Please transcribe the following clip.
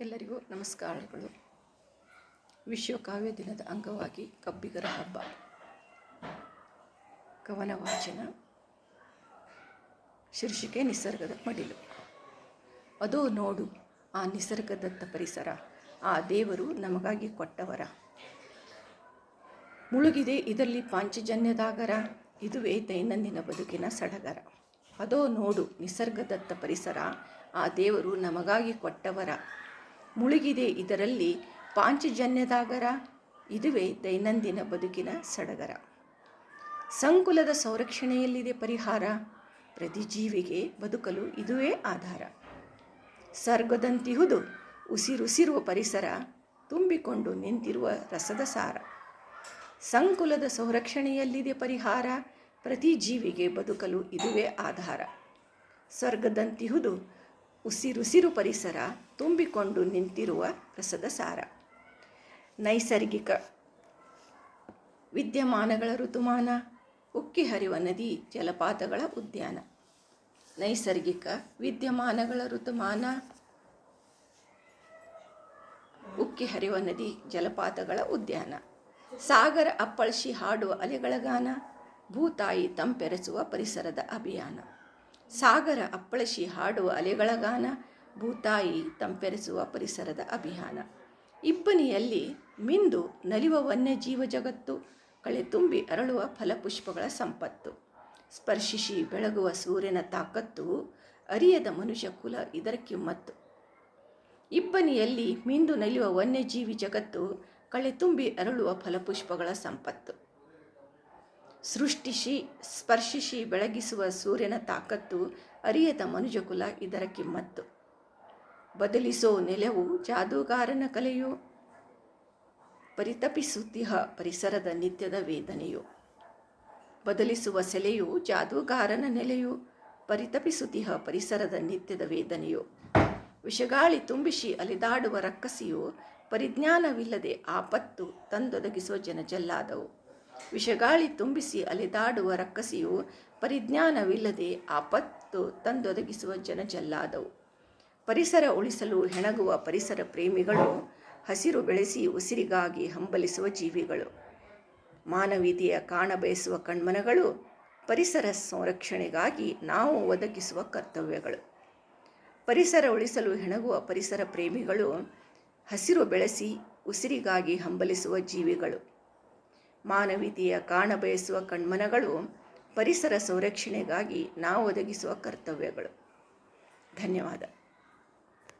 ಎಲ್ಲರಿಗೂ ನಮಸ್ಕಾರಗಳು. ವಿಶ್ವ ಕಾವ್ಯ ದಿನದ ಅಂಗವಾಗಿ ಕಬ್ಬಿಗರ ಹಬ್ಬ. ಕವನ ವಾಚನ ಶೀರ್ಷಿಕೆ ನಿಸರ್ಗದ ಮಡಿಲು. ಅದು ನೋಡು, ಆ ನಿಸರ್ಗದತ್ತ ಪರಿಸರ, ಆ ದೇವರು ನಮಗಾಗಿ ಕೊಟ್ಟವರ. ಮುಳುಗಿದೆ ಇದರಲ್ಲಿ ಪಾಂಚಜನ್ಯದಾಗರ, ಇದುವೇ ದೈನಂದಿನ ಬದುಕಿನ ಸಡಗರ. ಅದೋ ನೋಡು, ನಿಸರ್ಗದತ್ತ ಪರಿಸರ, ಆ ದೇವರು ನಮಗಾಗಿ ಕೊಟ್ಟವರ. ಮುಳುಗಿದೆ ಇದರಲ್ಲಿ ಪಾಂಚಜನ್ಯದಾಗರ, ಇದುವೇ ದೈನಂದಿನ ಬದುಕಿನ ಸಡಗರ. ಸಂಕುಲದ ಸಂರಕ್ಷಣೆಯಲ್ಲಿದೆ ಪರಿಹಾರ, ಪ್ರತಿ ಜೀವಿಗೆ ಬದುಕಲು ಇದುವೇ ಆಧಾರ. ಸರ್ಗದಂತಿಹುದು ಉಸಿರುಸಿರುವ ಪರಿಸರ, ತುಂಬಿಕೊಂಡು ನಿಂತಿರುವ ರಸದ ಸಾರ. ಸಂಕುಲದ ಸಂರಕ್ಷಣೆಯಲ್ಲಿದೆ ಪರಿಹಾರ, ಪ್ರತಿ ಜೀವಿಗೆ ಬದುಕಲು ಇದುವೇ ಆಧಾರ. ಸ್ವರ್ಗದಂತಿಹುದು ಉಸಿರುಸಿರು ಪರಿಸರ ತುಂಬಿಕೊಂಡು ನಿಂತಿರುವ ರಸದ ಸಾರ. ನೈಸರ್ಗಿಕ ವಿದ್ಯಮಾನಗಳ ಋತುಮಾನ, ಉಕ್ಕಿ ಹರಿವ ನದಿ, ಜಲಪಾತಗಳ ಉದ್ಯಾನ. ನೈಸರ್ಗಿಕ ವಿದ್ಯಮಾನಗಳ ಋತುಮಾನ, ಉಕ್ಕಿ ಹರಿವ ನದಿ, ಜಲಪಾತಗಳ ಉದ್ಯಾನ. ಸಾಗರ ಅಪ್ಪಳಿಸಿ ಹಾಡುವ ಅಲೆಗಳ ಗಾನ, ಭೂತಾಯಿ ತಂಪೆರೆಸುವ ಪರಿಸರದ ಅಭಿಯಾನ. ಸಾಗರ ಅಪ್ಪಳಶಿ ಹಾಡುವ ಅಲೆಗಳ ಗಾನ, ಭೂತಾಯಿ ತಂಪೆರೆಸುವ ಪರಿಸರದ ಅಭಿಯಾನ. ಇಬ್ಬನಿಯಲ್ಲಿ ಮಿಂದು ನಲಿವ ವನ್ಯಜೀವ ಜಗತ್ತು ಕಳೆ ತುಂಬಿ ಅರಳುವ ಫಲಪುಷ್ಪಗಳ ಸಂಪತ್ತು. ಸ್ಪರ್ಶಿಸಿ ಬೆಳಗುವ ಸೂರ್ಯನ ತಾಕತ್ತು, ಅರಿಯದ ಮನುಷ್ಯ ಕುಲ ಇದರ ಕಿಮ್ಮತ್ತು ಇಬ್ಬನಿಯಲ್ಲಿ ಮಿಂದು ನಲಿಯುವ ವನ್ಯಜೀವಿ ಜಗತ್ತು, ಕಳೆ ತುಂಬಿ ಅರಳುವ ಫಲಪುಷ್ಪಗಳ ಸಂಪತ್ತು. ಸೃಷ್ಟಿಸಿ ಸ್ಪರ್ಶಿಸಿ ಬೆಳಗಿಸುವ ಸೂರ್ಯನ ತಾಕತ್ತು ಅರಿಯದ ಮನುಜಕುಲ ಇದರ ಕಿಮ್ಮತ್ತು. ಬದಲಿಸೋ ನೆಲೆವು ಜಾದೂಗಾರನ ಕಲೆಯು. ಪರಿತಪಿಸುತ್ತಿಹ ಪರಿಸರದ ನಿತ್ಯದ ವೇದನೆಯು. ಬದಲಿಸುವ ಸೆಲೆಯು ಜಾದೂಗಾರನ ನೆಲೆಯು. ಪರಿತಪಿಸುತ್ತಿಹ ಪರಿಸರದ ನಿತ್ಯದ ವೇದನೆಯು. ವಿಷಗಾಳಿ ತುಂಬಿಸಿ ಅಲಿದಾಡುವ ರಕ್ಕಸಿಯು ಪರಿಜ್ಞಾನವಿಲ್ಲದೆ ಆಪತ್ತು ತಂದೊದಗಿಸುವ ಜನಜಲ್ಲಾದವು ವಿಷಗಾಳಿ ತುಂಬಿಸಿ ಅಲೆದಾಡುವ ರಕ್ಕಸಿಯು ಪರಿಜ್ಞಾನವಿಲ್ಲದೆ ಆಪತ್ತು ತಂದೊದಗಿಸುವ ಜನಜಲ್ಲಾದವು. ಪರಿಸರ ಉಳಿಸಲು ಹೆಣಗುವ ಪರಿಸರ ಪ್ರೇಮಿಗಳು, ಹಸಿರು ಬೆಳೆಸಿ ಉಸಿರಿಗಾಗಿ ಹಂಬಲಿಸುವ ಜೀವಿಗಳು. ಮಾನವೀಯತೆಯ ಕಾಣಬಯಸುವ ಕಣ್ಮನಗಳು, ಪರಿಸರ ಸಂರಕ್ಷಣೆಗಾಗಿ ನಾವು ಒದಗಿಸುವ ಕರ್ತವ್ಯಗಳು. ಪರಿಸರ ಉಳಿಸಲು ಹೆಣಗುವ ಪರಿಸರ ಪ್ರೇಮಿಗಳು, ಹಸಿರು ಬೆಳೆಸಿ ಉಸಿರಿಗಾಗಿ ಹಂಬಲಿಸುವ ಜೀವಿಗಳು. ಮಾನವೀಯತೆಯ ಕಾಣಬಯಸುವ ಕಣ್ಮನಗಳು ಪರಿಸರ ಸಂರಕ್ಷಣೆಗಾಗಿ ನಾವು ಒದಗಿಸುವ ಕರ್ತವ್ಯಗಳು. ಧನ್ಯವಾದ.